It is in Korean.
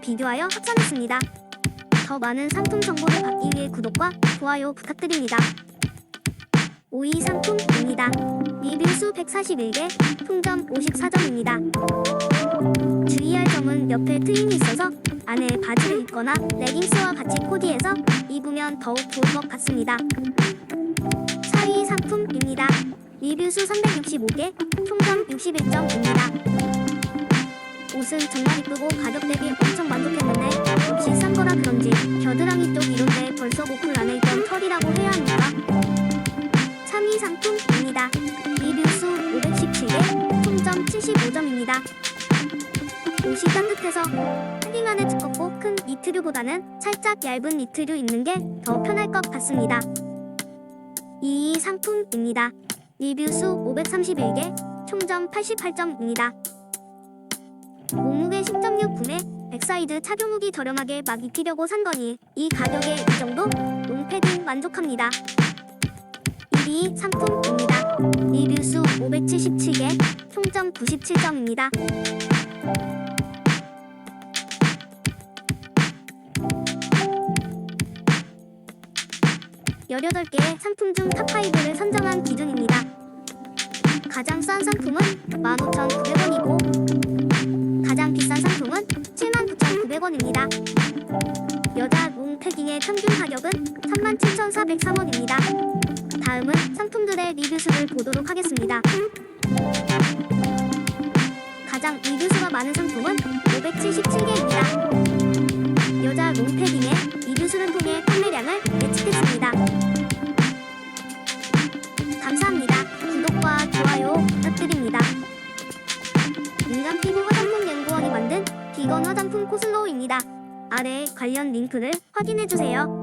비교하여 합산했습니다. 더 많은 상품 정보를 받기 위해 구독과 좋아요 부탁드립니다. 5위 상품입니다. 리뷰 수 141개, 총점 54점입니다. 주의할 점은 옆에 트임이 있어서 안에 바지를 입거나 레깅스와 같이 코디해서 입으면 더욱 좋을 것 같습니다. 4위 상품입니다. 리뷰 수 365개, 총점 61점입니다. 옷은 정말 이쁘고 가격 대비 엄청 만족했는데 역시 싼 거라 그런지 겨드랑이 쪽 이런데 벌써 목풀 안에 있던 털이라고 해야 합니까? 3위 상품입니다. 리뷰 수 517개, 총점 75점입니다. 옷이 따뜻해서 패딩 안에 두껍고 큰 니트류보다는 살짝 얇은 니트류 입는 게 더 편할 것 같습니다. 2위 상품입니다. 리뷰 수 531개, 총점 88점입니다. 몸무게 10.6 구매, 백사이드 착용 후기 저렴하게 막 입히려고 산 거니 이 가격에 이 정도? 롱패딩 만족합니다. 1위 상품입니다. 리뷰 수 577개, 총점 97점입니다. 열여덟 개의 상품 중 탑5를 선정한 기준입니다. 가장 싼 상품은 15,900원 79,900원입니다. 여자 롱 패딩의 평균 가격은 37,403원입니다. 다음은 상품들의 리뷰 수를 보도록 하겠습니다. 가장 리뷰 수가 많은 상품은 577개입니다. 여자 롱 패딩의 리뷰 수를 통해 판매량을 예측했습니다. 감사합니다. 이 만든 비건 화장품 코슬로우입니다. 아래 관련 링크를 확인해주세요.